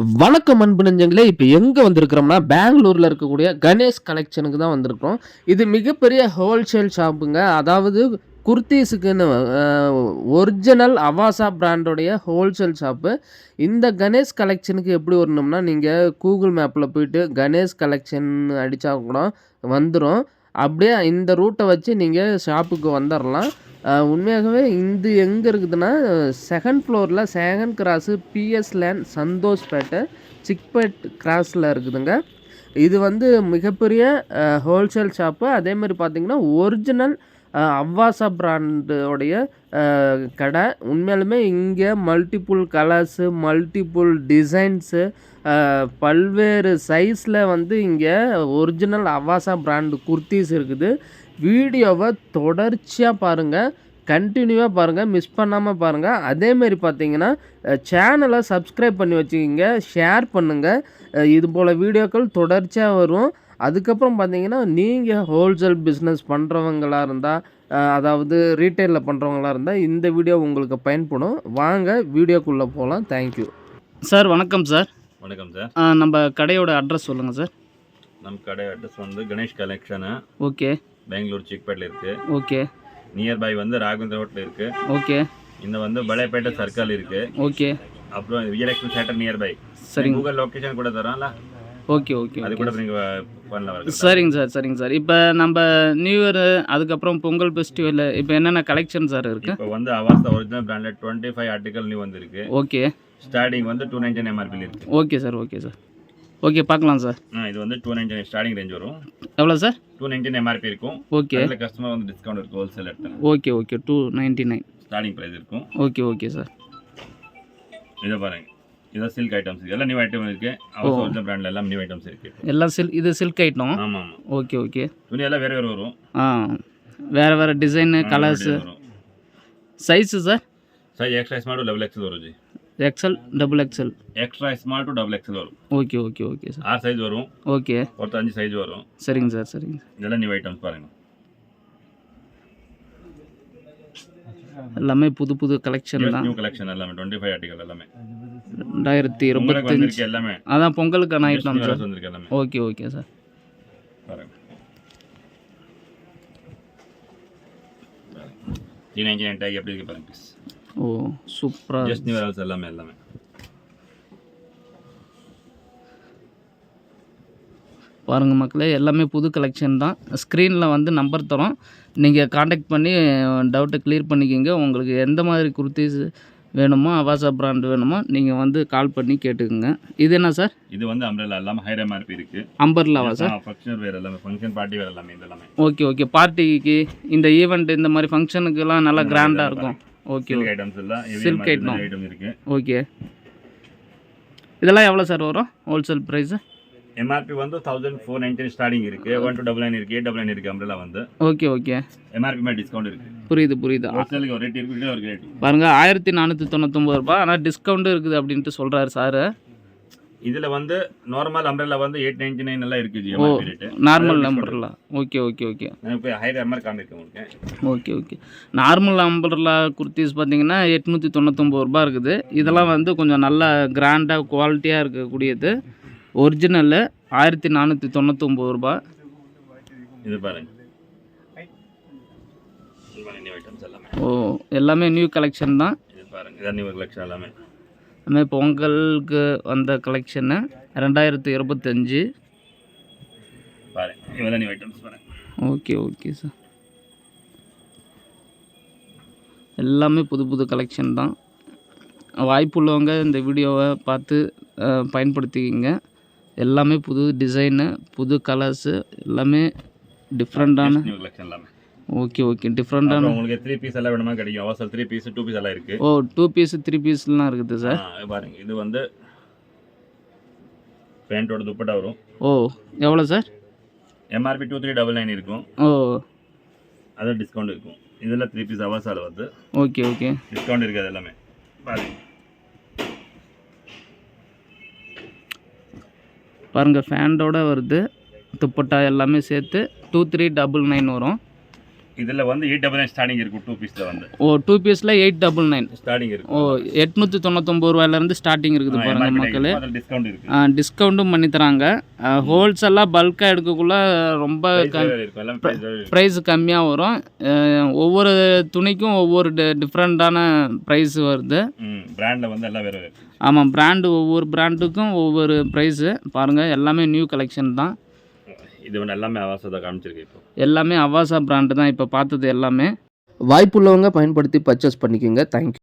வணக்கம் அன்பு நெஞ்சங்களே இப்போ எங்கே வந்திருக்கிறோம்னா பெங்களூரில் இருக்கக்கூடிய கணேஷ் கலெக்ஷனுக்கு தான் வந்திருக்கிறோம். இது மிகப்பெரிய ஹோல்சேல் ஷாப்புங்க அதாவது குர்த்தீஸுக்குன்னு ஒரிஜினல் அவாசா பிராண்டோடைய ஹோல்சேல் ஷாப்பு இந்த கணேஷ் கலெக்ஷனுக்கு எப்படி வரணும்னா நீங்கள் கூகுள் மேப்பில் போயிட்டு கணேஷ் கலெக்ஷன் அடித்தா கூட வந்துடும் அப்படியே இந்த ரூட்டை வச்சு நீங்கள் ஷாப்புக்கு வந்துடலாம் உண்மையாகவே இது எங்கே இருக்குதுன்னா செகண்ட் ஃப்ளோரில் second cross BS land Santhoshpet Chickpet கிராஸில் இருக்குதுங்க. இது வந்து மிகப்பெரிய ஹோல்சேல் ஷாப்பு அதே மாதிரி பார்த்தீங்கன்னா ஒரிஜினல் அவ்வாசா பிராண்டோடைய கடை. உண்மையாலுமே இங்கே மல்டிப்புள் கலர்ஸு மல்டிப்புள் டிசைன்ஸு பல்வேறு சைஸில் வந்து இங்கே ஒரிஜினல் அவாசா பிராண்டு குர்த்திஸ் இருக்குது. வீடியோவை தொடர்ச்சியாக பாருங்கள் கண்டினியூவாக பாருங்கள் மிஸ் பண்ணாமல் பாருங்கள் அதேமாரி பார்த்தீங்கன்னா சேனலை சப்ஸ்கிரைப் பண்ணி வச்சுக்கிங்க. ஷேர் பண்ணுங்கள் இது போல் வீடியோக்கள் தொடர்ச்சியாக வரும். அதுக்கப்புறம் பார்த்தீங்கன்னா நீங்கள் ஹோல்சேல் பிஸ்னஸ் பண்ணுறவங்களா இருந்தால் அதாவது ரீட்டைலில் பண்ணுறவங்களா இருந்தால் இந்த வீடியோ உங்களுக்கு பயன்படும். வாங்க வீடியோக்குள்ளே போகலாம் தேங்க்யூ சார் வணக்கம் சார். வணக்கம் சார். நம்ம கடையோட அட்ரஸ் சொல்லுங்கள் சார். நம்ம கடை அட்ரஸ் வந்து கணேஷ் கலெக்ஷனு ஓகே. பெங்களூர் சிக்பேட்டில் இருக்குது ஓகே. நியர்பை வந்து ராகவேந்திர ரோட்டில் இருக்குது ஓகே. இந்த வந்து பழையப்பேட்டை சர்க்கிள் இருக்குது ஓகே. அப்புறம் விஜயலட்சுமி தேட்டர் நியர்பை சரிங்க. கூகுள் லொக்கேஷன் கூட தரோம்ல ஓகே ஓகே அது கூட நீங்கள் பண்ணலாம் சரிங்க சார் சரிங்க சார். இப்போ நம்ம நியூ இயர் அதுக்கப்புறம் பொங்கல் ஃபெஸ்டிவல் இப்போ என்னென்ன கலெக்ஷன் சார் இருக்குது இப்போ வந்து Avastha original branded twenty five article new வந்திருக்கு. ஓகே ஸ்டார்டிங் வந்து டூ நைன்டீன் எம்ஆர்பியில் இருக்குது okay sir okay sir okay பார்க்கலாம் சார் ஆ இது வந்து டூ நைன்டீன் ஸ்டார்டிங் ரேஞ்ச் வரும். எவ்வளோ சார் டூ நைன்டீன் எம்ஆர்பி இருக்கும். ஓகே அதில் கஸ்டமர் வந்து டிஸ்கவுண்ட் இருக்கும் ஹோல்சேல் எடுத்தேன் okay okay two ninety nine starting price இருக்கும். ஓகே ஓகே சார் இதை பாருங்க. இதெல்லாம் சில்க் ஐட்டம்ஸ் இதெல்லாம் நியூ ஐட்டம் இருக்கு. அவங்க ஒரிஜினல் எல்லாம் நியூ ஐட்டம்ஸ் இருக்கு. எல்லாம் சில்க் இது சில்க் ஐட்டம் ஆமா ஆமா ஓகே ஓகே துணி எல்லாம் வேற வேற வரும். ஆ வேற வேறு design colours size sir size extra small smart double XL வரும் ji. XL double XL extra small to double XL வரும். ஓகே ஓகே ஓகே சார் ஆறு சைஸ் வரும். ஓகே ஒரு அஞ்சு சைஸ் வரும். சரிங்க சார் சரிங்க சார் இதெல்லாம் நியூ ஐட்டம்ஸ் பாருங்க. எல்லாமே புது புது கலெக்ஷன் தான். நியூ கலெக்ஷன் எல்லாமே டுவெண்ட்டி ஃபைவ் ஆர்டிகல் எல்லாமே. ரெண்டாயிரத்தி இருபத்தஞ்சு. எல்லாமே. அதான் பொங்கலுக்கான item sir okay okay sir எப்படி இருக்கு பாருங்க ஓ சூப்பராக ஜஸ்ட் நியூ வரல்ஸ் எல்லாமே எல்லாமே. பாருங்கள் மக்களே எல்லாமே புது கலெக்ஷன் தான். ஸ்க்ரீனில் வந்து நம்பர் தரோம். நீங்கள் காண்டாக்ட் பண்ணி டவுட்டை க்ளியர் பண்ணிக்கிங்க. உங்களுக்கு எந்த மாதிரி குர்த்திஸ் வேணுமோ? அவாசா பிராண்ட் வேணுமோ? நீங்கள் வந்து கால் பண்ணி கேட்டுக்குங்க. இது என்ன சார் இது வந்து அம்ரேலா எல்லாமே ஹையர் எம்ஆர்பி இருக்கு. அம்பர்லாவா சார் ஃபங்க்ஷன் வேர் எல்லாமே ஃபங்க்ஷன் பார்ட்டி வேர் எல்லாமே இது எல்லாமே. ஓகே ஓகே பார்ட்டிக்கு இந்த ஈவெண்ட் இந்த மாதிரி ஃபங்க்ஷனுக்கெல்லாம் நல்லா கிராண்டாக இருக்கும். ஓகே சில்க் ஐட்டம்ஸ் எல்லாம் Silk item. ஐட்டம் இருக்கு. ஓகே இதெல்லாம் எவ்வளோ சார் வரும்? ஹோல்சேல் ப்ரைஸு எம்ஆர்பி வந்து தௌசண்ட் ஃபோர் நைன்டீன் ஸ்டார்டிங் இருக்கு. ஒன் டூ டபுள் நைன் இருக்கு. எயிட் டபுள் நைன் இருக்கு அம்ரேலா வந்து. ஓகே ஓகே எம்ஆர்பி மேலே டிஸ்கவுண்ட் இருக்கு. புரியுது புரியுது. ஹோல்சேலுக்கு ஒரு ரேட் இருக்கு ஒரு ரேட் பாருங்க ஆயிரத்தி நானூற்றி தொண்ணூத்தொம்பது ரூபாய் ஆனால் டிஸ்கவுண்ட்டும் இருக்குது அப்படின்ட்டு சொல்கிறாரு சார் இதுல வந்து நார்மல் அம்ரேலா வந்து எயிட் நைன்டி நைன் எல்லாம் இருக்கு ஜி எம்ஆர்பி ரேட் நார்மல் நம்பர்லாம் ஓகே ஓகே ஓகே இப்போ higher MR காமிருக்கேன் okay okay normal umbrella kurtis பார்த்தீங்கன்னா எட்நூற்றி தொண்ணூத்தொம்பது ரூபாய் இருக்குது. இதெல்லாம் வந்து கொஞ்சம் நல்ல கிராண்டாக குவாலிட்டியாக இருக்கக்கூடியது. ஒரிஜினலு ஆயிரத்தி நானூற்றி தொண்ணூத்தொம்பது ரூபாய். இது பாருங்க. ஓ எல்லாமே நியூ கலெக்ஷன் தான். இது பாருங்க நியூ கலெக்ஷன் எல்லாமே. அதுமாதிரி பொங்கலுக்கு வந்த கலெக்ஷனு ரெண்டாயிரத்தி இருபத்தஞ்சி. Okay okay sir. எல்லாமே புது புது கலெக்ஷன் தான். வாய்ப்புள்ளவங்க இந்த வீடியோவை பார்த்து பயன்படுத்திக்கிங்க. எல்லாமே புது டிசைனு புது கலர்ஸு எல்லாமே டிஃப்ரெண்ட்டான ஓகே ஓகே டிஃப்ரெண்ட்டான அப்புறம் உங்களுக்கு த்ரீ பீஸ் எல்லாம் வேணுமா கிடைக்கும்? அவசரம் த்ரீ பீஸ் டூ பீஸ் எல்லாம் இருக்கு. ஓ டூ பீஸ் த்ரீ பீஸ்லாம் இருக்குது சார் பாருங்க. இது வந்து பேண்ட்டோட துப்பட்டா வரும். ஓ எவ்வளோ sir MRP two three double nine இருக்கும். ஓ. அது டிஸ்கவுண்ட் இருக்கும். இதெல்லாம் த்ரீ பீஸ் அவசால வந்து ஓகே ஓகே டிஸ்கவுண்ட் இருக்குது எல்லாமே. பாருங்க. பாருங்கள் ஃபேண்டோட வருது. துப்பட்டா எல்லாமே சேர்த்து டூ த்ரீ டபுள் நைன் வரும். இதில் வந்து எயிட் டபுள் நைன் ஸ்டார்டிங் இருக்கும் டூ பீஸில் வந்து. ஓ டூ பீஸில் எயிட் டபுள் நைன் ஸ்டார்டிங் ஓ இருக்கும் எட்நூற்றி தொண்ணூத்தொம்பது ரூபாயிலேருந்து ஸ்டார்டிங் இருக்குது பாருங்கள் மக்களே. டிஸ்கவுண்ட் இருக்கு. டிஸ்கவுண்ட்டும் பண்ணி தராங்க ஹோல்சேலாக பல்காக எடுக்கக்குள்ள ரொம்ப எல்லாம். ப்ரைஸ் கம்மியாக வரும். ஒவ்வொரு துணிக்கும் ஒவ்வொரு டிஃப்ரெண்ட்டான ப்ரைஸ் வருது. பிராண்டில் வந்து எல்லாம் வேற ஆமாம் பிராண்டு ஒவ்வொரு பிராண்டுக்கும் ஒவ்வொரு ப்ரைஸு பாருங்கள் எல்லாமே நியூ கலெக்ஷன் தான். இது எல்லாமே அவாசத்தை காமிச்சிருக்கு இப்போ. எல்லாமே அவாசா பிராண்டு தான் இப்போ பார்த்தது எல்லாமே. வாய்ப்புள்ளவங்க பயன்படுத்தி பர்ச்சேஸ் பண்ணிக்கோங்க. தேங்க்யூ